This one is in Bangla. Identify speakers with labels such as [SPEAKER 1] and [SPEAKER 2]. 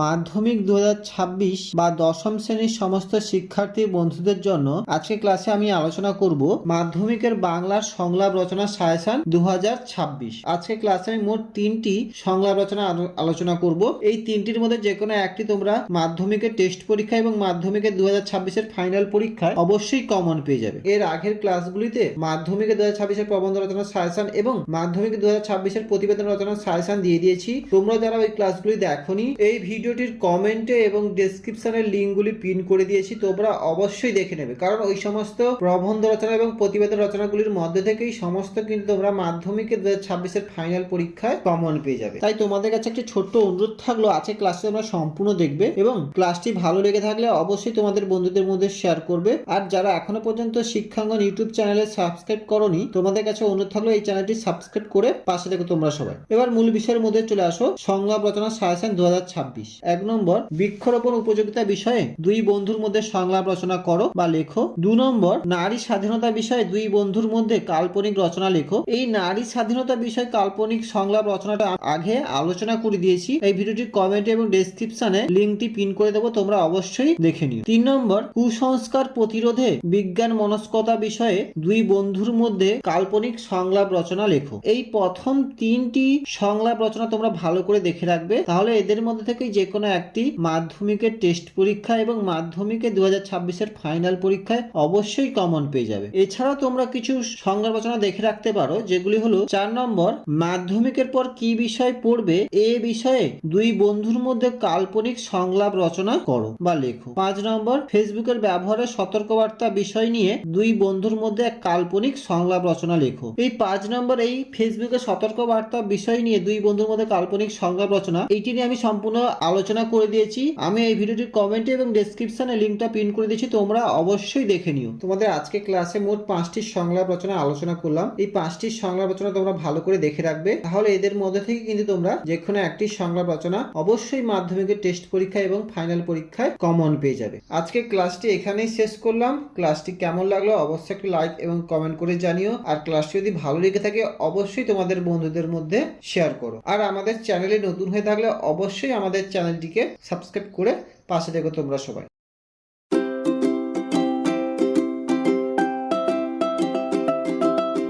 [SPEAKER 1] মাধ্যমিক দু হাজার ছাব্বিশ বা দশম শ্রেণির সমস্ত শিক্ষার্থী বন্ধুদের জন্য আজকে ক্লাসে আমি আলোচনা করব মাধ্যমিকের বাংলার সংলাপ রচনা সায়াসান দু আজকে ক্লাসে আমি মোট তিনটি সংলাপ রচনা আলোচনা করব। এই তিনটির মধ্যে যে কোনো একটি তোমরা মাধ্যমিকের টেস্ট পরীক্ষা এবং মাধ্যমিকের দু হাজার ফাইনাল পরীক্ষায় অবশ্যই কমন পেয়ে যাবে। এর আগের ক্লাসগুলিতে মাধ্যমিকের দু হাজার প্রবন্ধ রচনা সায়াসান এবং মাধ্যমিক দু হাজার প্রতিবেদন রচনা সায়াসান দিয়ে দিয়েছি। তোমরা যারা ওই ক্লাসগুলি দেখোনি, এই ভিডিওটির কমেন্টে এবং ডেসক্রিপশনের লিঙ্কগুলি পিন করে দিয়েছি, তোমরা অবশ্যই দেখে নেবে। কারণ ওই সমস্ত প্রবন্ধ রচনা এবং প্রতিবেদন রচনাগুলির মধ্যে থেকেই সমস্ত কিন্তু তোমরা মাধ্যমিকের দু হাজার ফাইনাল পরীক্ষায় কমন পেয়ে যাবে। তাই তোমাদের কাছে একটি ছোট্ট অনুরোধ থাকল আছে ক্লাসটি তোমরা সম্পূর্ণ দেখবে এবং ক্লাসটি ভালো লেগে থাকলে অবশ্যই তোমাদের বন্ধুদের মধ্যে শেয়ার করবে। আর যারা এখনও পর্যন্ত শিক্ষাঙ্গন ইউটিউব চ্যানেলে সাবস্ক্রাইব করনি, তোমাদের কাছে অনুরোধ থাকল এই চ্যানেলটি সাবস্ক্রাইব করে পাশে থেকে তোমরা সবাই। এবার মূল বিষয়ের মধ্যে চলে আসো, সংলাপ রচনা সায়াসান দু এক নম্বর, বৃক্ষরোপণ উপযোগিতা বিষয়ে দুই বন্ধুর মধ্যে সংলাপ রচনা করো বা লেখো। দু নম্বর, নারী স্বাধীনতা বিষয়ে দুই বন্ধুর মধ্যে কাল্পনিক রচনা লেখো। এই নারী স্বাধীনতা বিষয়ে কাল্পনিক সংলাপ রচনাটা আগে আলোচনা করে দিয়েছি। এই ভিডিওটির কমেন্ট এবং ডেসক্রিপশনে লিঙ্কটি পিন করে দেবো, তোমরা অবশ্যই দেখে নিও। তিন নম্বর, কুসংস্কার প্রতিরোধে বিজ্ঞান মনস্কতা বিষয়ে দুই বন্ধুর মধ্যে কাল্পনিক সংলাপ রচনা লেখো। এই প্রথম তিনটি সংলাপ রচনা তোমরা ভালো করে দেখে রাখবে। তাহলে এদের মধ্যে থেকে যে কোনো একটি মাধ্যমিকের টেস্ট পরীক্ষা এবং মাধ্যমিকের দু হাজার ছাব্বিশের ফাইনাল পরীক্ষায় অবশ্যই কমন পেয়ে যাবে। এছাড়াও তোমরা কিছু সংজ্ঞা রচনা দেখে রাখতে পারো, যেগুলি হলো চার নম্বর, মাধ্যমিকের পর কি বিষয় পড়বে, এ বিষয়ে দুই বন্ধুর মধ্যে কাল্পনিক সংলাপ রচনা করো বা লেখো। পাঁচ নম্বর, ফেসবুকের ব্যবহারে সতর্কবার্তা বিষয় নিয়ে দুই বন্ধুর মধ্যে এক কাল্পনিক সংলাপ রচনা লেখো। এই পাঁচ নম্বর, এই ফেসবুকে সতর্কবার্তা বিষয় নিয়ে দুই বন্ধুর মধ্যে কাল্পনিক সংলাপ রচনা, এইটি নিয়ে আমি সম্পূর্ণ আলোচনা করে দিয়েছি। আমি এই ভিডিওটির কমেন্টে এবং ডেসক্রিপশনে লিঙ্কটা পিন করে দিয়েছি, তোমরা অবশ্যই দেখে নিও। তোমাদের আজকে ক্লাসে মোট পাঁচটি সংলাপ রচনা আলোচনা করলাম। এই পাঁচটি সংলাপ রচনা তোমরা ভালো করে দেখে রাখবে। তাহলে এদের মধ্যে থেকে কিন্তু তোমরা যে কোনো একটি সংলাপ রচনা অবশ্যই মাধ্যমিকের টেস্ট পরীক্ষা এবং ফাইনাল পরীক্ষায় কমন পেয়ে যাবে। আজকে ক্লাসটি এখানেই শেষ করলাম। ক্লাসটি কেমন লাগল অবশ্যই একটু লাইক এবং কমেন্ট করে জানিও। আর ক্লাসটি যদি ভালো লেগে থাকে, অবশ্যই তোমাদের বন্ধুদের মধ্যে শেয়ার করো। আর আমাদের চ্যানেলে নতুন হয়ে থাকলে অবশ্যই আমাদের চ্যানেলটিকে সাবস্ক্রাইব করে পাশে দেখো তোমরা সবাই।